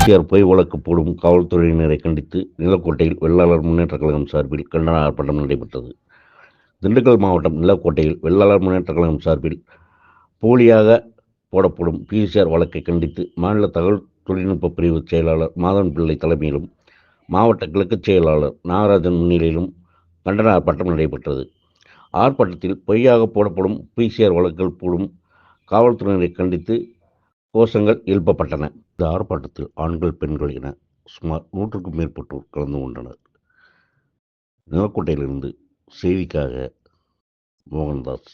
PCR பொய் வழக்கு போடும் காவல்துறையினரை கண்டித்து நிலக்கோட்டையில் வெள்ளாளர் முன்னேற்ற கழகம் சார்பில் கண்டன ஆர்ப்பாட்டம் நடைபெற்றது. திண்டுக்கல் மாவட்டம் நிலக்கோட்டையில் வெள்ளாளர் முன்னேற்றக் கழகம் சார்பில் போலியாக போடப்படும் பிசிஆர் வழக்கை கண்டித்து மாநில தகவல் தொழில்நுட்ப பிரிவு செயலாளர் மாதவன் பிள்ளை தலைமையிலும் மாவட்ட கிழக்கு செயலாளர் நாகராஜன் முன்னிலையிலும் கண்டன ஆர்ப்பாட்டம் நடைபெற்றது. ஆர்ப்பாட்டத்தில் பொய்யாக போடப்படும் பிசிஆர் வழக்குகள் போடும் காவல்துறையினரை கண்டித்து கோஷங்கள் எழுப்பப்பட்டன. இந்த ஆர்ப்பாட்டத்தில் ஆண்கள் பெண்கள் என சுமார் நூற்றுக்கும் மேற்பட்டோர் கலந்து கொண்டனர். நிலக்கோட்டையிலிருந்து செய்திக்காக மோகன்தாஸ்.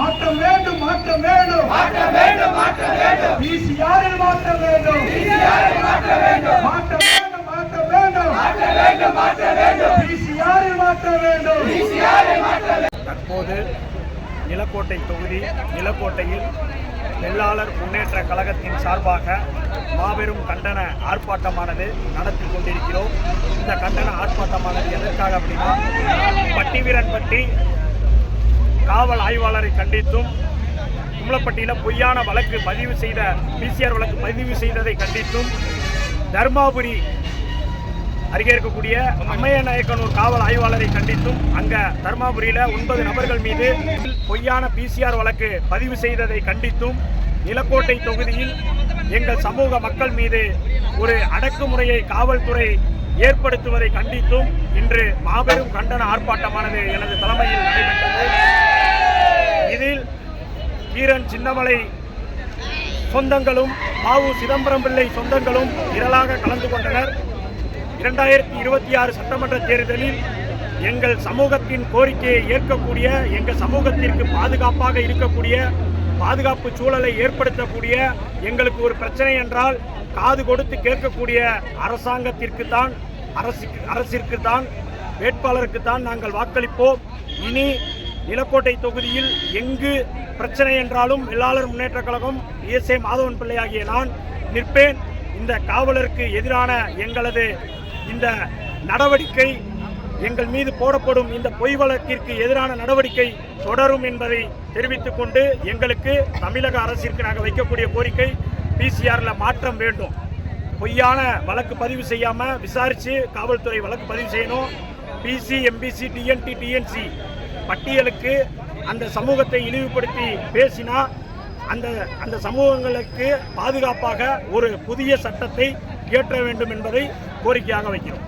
மாற்றம் வேண்டும் மாற்றம் வேண்டும். மாற்றம் வேண்டும் மாற்றம் வேண்டும். மாற்றம் வேண்டும். மாற்றம் வேண்டும். மாற்றம் வேண்டும் மாற்றம் வேண்டும். மாற்றம் வேண்டும் மாற்றம் வேண்டும் பிசிஆரில் மாற்றம் வேண்டும் பிசிஆரில் மாற்றம் தற்போது நிலக்கோட்டை தொகுதி நிலக்கோட்டையில் தொழிலாளர் முன்னேற்ற கழகத்தின் சார்பாக மாபெரும் கண்டன ஆர்ப்பாட்டமானது நடத்தி கொண்டிருக்கிறோம். இந்த கண்டன ஆர்ப்பாட்டமானது எதற்காக அப்படின்னா பட்டிவீரன்பட்டி காவல் ஆய்வாளரை கண்டித்தும் கும்பலப்பட்டியில் பொய்யான வழக்கு பதிவு செய்த பிசிஆர் வழக்கு பதிவு செய்ததை கண்டித்தும் தர்மாபுரி அருகே இருக்கக்கூடிய அம்மைய நாயக்கனூர் காவல் ஆய்வாளரை கண்டித்தும் அங்க தர்மாபுரியில ஒன்பது நபர்கள் மீது பொய்யான பிசிஆர் வழக்கு பதிவு செய்ததை கண்டித்தும் நிலக்கோட்டை தொகுதியில் எங்கள் சமூக மக்கள் மீது ஒரு அடக்குமுறையை காவல்துறை ஏற்படுத்துவதை கண்டித்தும் இன்று மாபெரும் கண்டன ஆர்ப்பாட்டமானது எனது தலைமையில் நடைபெற்றது. இதில் கீரன் சின்னமலை சொந்தங்களும் மாவு சிதம்பரம் பிள்ளை சொந்தங்களும் திரளாக கலந்து கொண்டனர். இரண்டாயிரத்தி இருபத்தி ஆறு சட்டமன்ற தேர்தலில் எங்கள் சமூகத்தின் கோரிக்கையை ஏற்கக்கூடிய எங்கள் சமூகத்திற்கு பாதுகாப்பாக இருக்கக்கூடிய பாதுகாப்பு சூழலை ஏற்படுத்தக்கூடிய எங்களுக்கு ஒரு பிரச்சனை என்றால் காது கொடுத்து கேட்கக்கூடிய அரசாங்கத்திற்கு தான் அரசு அரசிற்கு தான் வேட்பாளருக்கு தான் நாங்கள் வாக்களிப்போம். இனி நிலக்கோட்டை தொகுதியில் எங்கு பிரச்சனை என்றாலும் வெள்ளாளர் முன்னேற்ற கழகம் இஎஸ்ஏ மாதவன் பிள்ளை ஆகிய நான் நிற்பேன். இந்த காவலருக்கு எதிரான எங்களது இந்த நடவடிக்கை எங்கள் மீது போடப்படும் இந்த பொய் வழக்கிற்கு எதிரான நடவடிக்கை தொடரும் என்பதை தெரிவித்துக் கொண்டு எங்களுக்கு தமிழக அரசிற்கு நாங்கள் வைக்கக்கூடிய கோரிக்கை பிசிஆரில் மாற்றம் வேண்டும். பொய்யான வழக்கு பதிவு செய்யாமல் விசாரித்து காவல்துறை வழக்கு பதிவு செய்யணும். பிசி எம்பிசி டிஎன்டி டிஎன்சி பட்டியலுக்கு அந்த சமூகத்தை இழிவுபடுத்தி பேசினா அந்த அந்த சமூகங்களுக்கு பாதுகாப்பாக ஒரு புதிய சட்டத்தை இயற்ற வேண்டும் என்பதை கோரிக்கையாக வைக்கிறோம்.